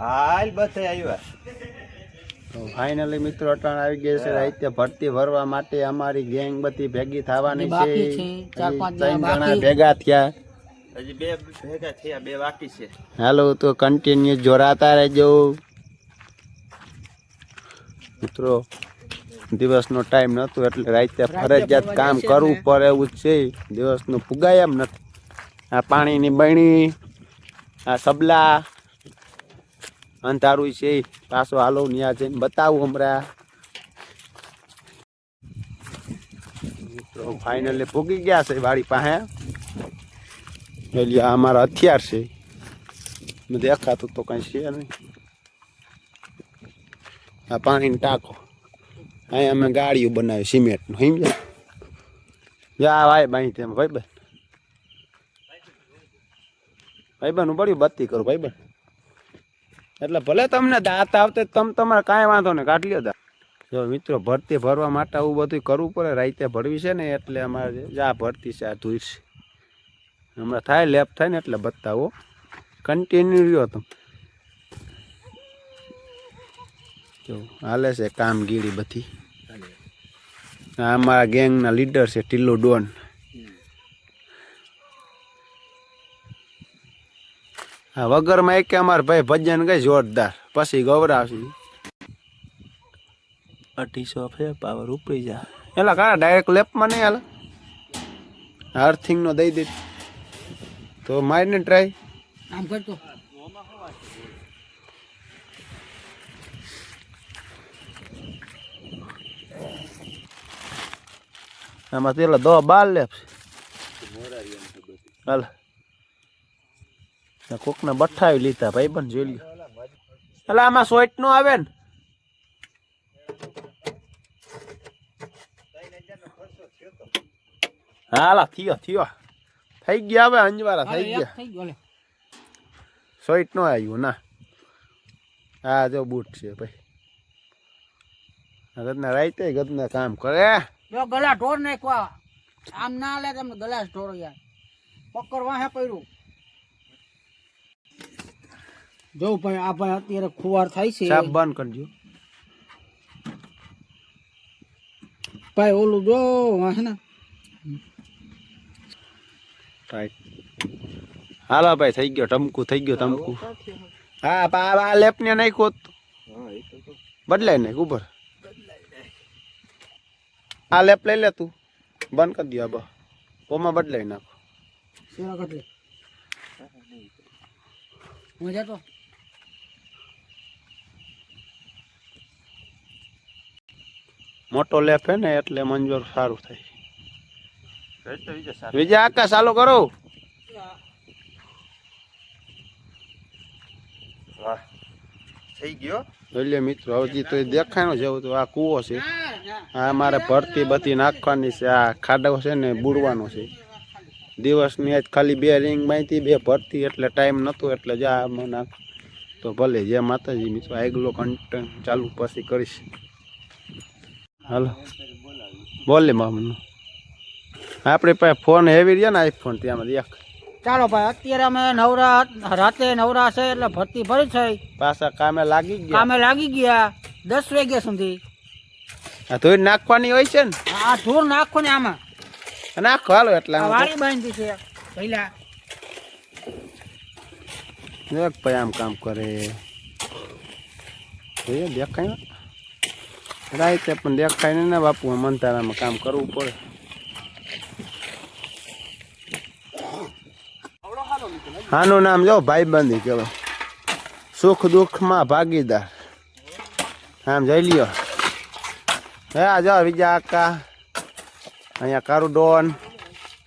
હાલ બધે આવ્યા. તો ફાઇનલી મિત્રો અટાણ આવી ગયા છે રાતે ભરતી ભરવા માટે અમારી ગેંગ બધી ભેગી થવાની છે. ચાર પાંચ જણા ભેગા થયા. હજી બે ભેગા થયા બે બાકી છે. હાલો તો કન્ટિન્યુ જોરાતા રહેજો. મિત્રો દિવસનો ટાઈમ નહોતો એટલે રાતે ફરજિયાત કામ કરવું પડે એવું જ છે. દિવસનું ફુગાય એમ નથી. આ પાણીની બણી આ સબલા અંધારું છે, પાછો હાલો, ન્યા જઈને બતાવું હમણાં. મિત્રો ફાઇનલી ભૂગી ગયા છે વાડી પાસે. એટલે આ અમારા હથિયાર છે. દેખાતું તો કઈ છે નહીં. આ પાણીનો ટાંકો. અહીંયા અમે ગાડીઓ બનાવી, સિમેન્ટનું, સમજ્યા? જા, ભાઈ બાઈ તેમ, ભાઈ, બન. ભાઈ, બન હું પડ્યું બત્તી કરું, ભાઈ, બન. એટલે ભલે તમને દાંત આવતે તમ તમારે કાંઈ વાંધો નહીં કાઢ લ્યો દા જો મિત્રો ભરતી ભરવા માટે આવું બધું કરવું પડે. રાતે ભરવી છે ને એટલે અમારે જા ભરતી છે આ ધૂર છે. હમણાં થાય લેપ થાય ને એટલે બતાવો. કન્ટિન્યુ રહ્યો તમે જો હાલે છે કામગીરી બધી. આ અમારા ગેંગના લીડર છે ટીલો ડોન હા વગરમાં એક કે અમારા ભાઈ ભજન ગઈ જોરદાર. પછી ગૌરાવશે અઢીસો છે પાવર ઉપડી જા એલા કારા ડાયરેક્ટ લેપમાં નહીં હાલ? અર્થિંગનો દઈ દે. તો મારીને ટ્રાય આમ કરતો. આમાં પેલા દો બાર લેપ. હાલ. કોકને બઠાવી લીધા ભાઈ પણ જોઈ લ્યો. એટલે આમાં સોઈટ નો આવે ને? હાલા થયો થયો. થઈ ગયા હવે અંજવારા થઈ ગયા. થઈ ગયો લે સોઈટ નો આવ્યું ના. હા જો બૂટ છે ભાઈ. ગતના રાઈતે ગદના કામ કરે. જો ગલા ઢોર નાખવા આમ ના લે તમને ગલાસ ઢોર યાર. પકડ હે પડ્યું જો ભાઈ આ ભાઈ અત્યારે ખુવાર થાય છે. સાહેબ બંધ કરજો. ભાઈ ઓલું જો હે ને. હાલો ભાઈ થઈ ગયો ટમકુ થઈ ગયો ટમકુ. હા આ લેપ ને નાખ્યો. બદલાય નાખ ઉપર આ લેપ લઈ લે તું. બંધ કરી દો બા. પોમાં બદલાઈ નાખો. મજા તો મોટો લેપ હે ને એટલે મંજૂર સારું થાય. બીજા વિજય આકાશ ચાલુ કરો. થઈ ગયો? એટલે મિત્રો હજી તો એ દેખાય જેવું તો આ કૂવો છે. આ મારે ભરતી બધી નાખવાની છે. આ ખાડો છે ને બુડવાનો છે. દિવસની આજ ખાલી બે રિંગ માહિતી બે ભરતી એટલે ટાઈમ નહોતો એટલે જા આમાં નાખ તો ભલે જે માતાજી મિત્રો આગલો કન્ટન ચાલુ પછી કરીશ. હાલો. બોલે મામનું આપણી પાસે ફોન હેવી રહ્યા ને આઈફોન ત્યાં એક ચાલો ભાઈ અત્યારે અમે નવરા રાતે નવરા છે એટલે ભરતી ભરી છે. પાછા કામે લાગી ગયા. કામે લાગી ગયા. દસ વાગ્યા સુધી. આ ધોઈ નાખવાની હોય છે ને? આ ઢોર નાખો ને આમાં. નાખો હાલો એટલે વાળી બાંધી છે. પહેલા. દેખ ભાઈ આમ કામ કરે. દેખાય ને છે પણ દેખાય ને ના બાપુ મંતારામાં કામ કરવું પડે. આનું નામ જો ભાઈબંધી કહેવાય. સુખ દુઃખમાં ભાગીદાર. આમ જઈ લ્યો. હે, આ જો વિજા આકા. અહીંયા કારું ડોન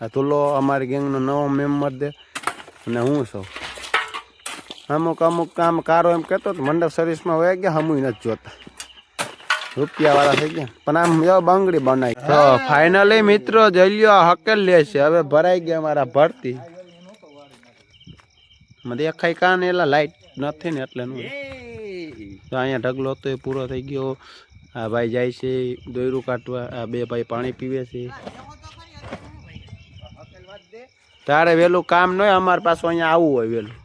આ તુલો અમારી ગેંગનો નવો મેમ્બર દે અને હું છું. અમુક અમુક કામ કારો એમ કહેતો મંડપ સર્વિસમાં વહી ગયા હમુય નથી જોતા. રૂપિયા વાળા થઈ ગયા. પણ આમ જો બંગડી બનાવી તો ફાઇનલી મિત્રો જલ્યો હકેલ લે છે. હવે ભરાઈ ગયા મારા ભરતી. દેખાય કાન એલા લાઈટ નથી ને એટલે નું. તો અહીંયા ઢગલો હતો એ પૂરો થઈ ગયો. આ ભાઈ જાય છે દોયરું કાઢવા. આ બે ભાઈ પાણી પીવે છે. તારે વહેલું કામ ન હોય અમારે પાછું અહીંયા આવવું હોય વહેલું